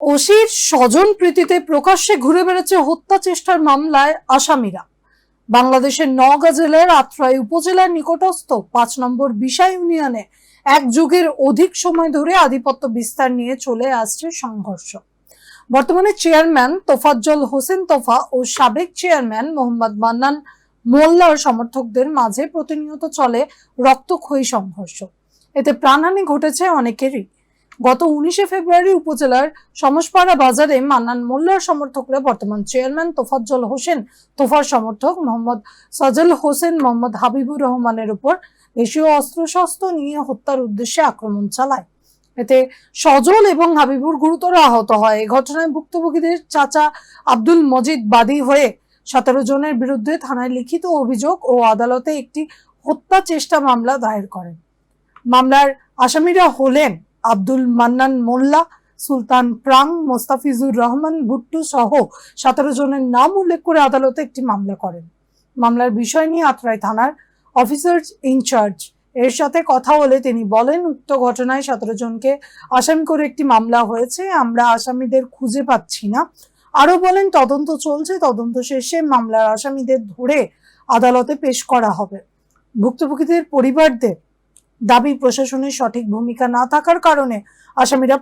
ওসির স্বজন প্রীতিতে প্রকাশ্যে ঘুরে বেড়াচ্ছে হত্যা চেষ্টার মামলায় আসামিরা। বাংলাদেশের নওগাঁ জেলার আত্রাই উপজেলার নিকটস্থ পাঁচ নম্বর বিশা ইউনিয়নে এক যুগের অধিক সময় ধরে আধিপত্য বিস্তার নিয়ে চলে আসছে সংঘর্ষ। বর্তমানে চেয়ারম্যান তোফাজ্জল হোসেন তোফা ও সাবেক চেয়ারম্যান মোহাম্মদ মান্নান মোল্লার সমর্থকদের মাঝে প্রতিনিয়ত চলে রক্তক্ষয়ী সংঘর্ষ। এতে প্রাণহানি ঘটেছে অনেকেরই। গত উনিশে ফেব্রুয়ারি উপজেলার সমসপাড়া বাজারে মান্নান মোল্লার সমর্থকরা বর্তমান চেয়ারম্যান তোফাজ্জল হোসেন, তোফার সমর্থক মোহাম্মদ সজল হোসেন, মোহাম্মদ হাবিবুর রহমানের উপর দেশীয় অস্ত্রশস্ত্র নিয়ে হত্যার উদ্দেশ্যে আক্রমণ চালায়। এতে সজল এবং হাবিবুর গুরুতর আহত হয়। এই ঘটনায় ভুক্তভোগীদের চাচা আব্দুল মজিদ বাদী হয়ে সতেরো জনের বিরুদ্ধে থানায় লিখিত অভিযোগ ও আদালতে একটি হত্যা চেষ্টা মামলা দায়ের করেন। মামলার আসামিরা হলেন আব্দুল মান্নান মোল্লা, সুলতান প্রাং, মোস্তাফিজুর রহমান, ভুট্টু সহ সতেরো জনের নাম উল্লেখ করে আদালতে একটি মামলা করেন। মামলার বিষয় নিয়ে আত্রাই থানার অফিসার ইনচার্জ এর সাথে কথা বলে তিনি বলেন, উক্ত ঘটনায় সতেরো জনকে আসামি করে একটি মামলা হয়েছে, আমরা আসামিদের খুঁজে পাচ্ছি না। আরও বলেন, তদন্ত চলছে, তদন্ত শেষে মামলার আসামিদের ধরে আদালতে পেশ করা হবে। ভুক্তভোগীদের পরিবারদের দাবি প্রশাসনের সঠিক ভূমিকা না থাকার কারণে আসামিরা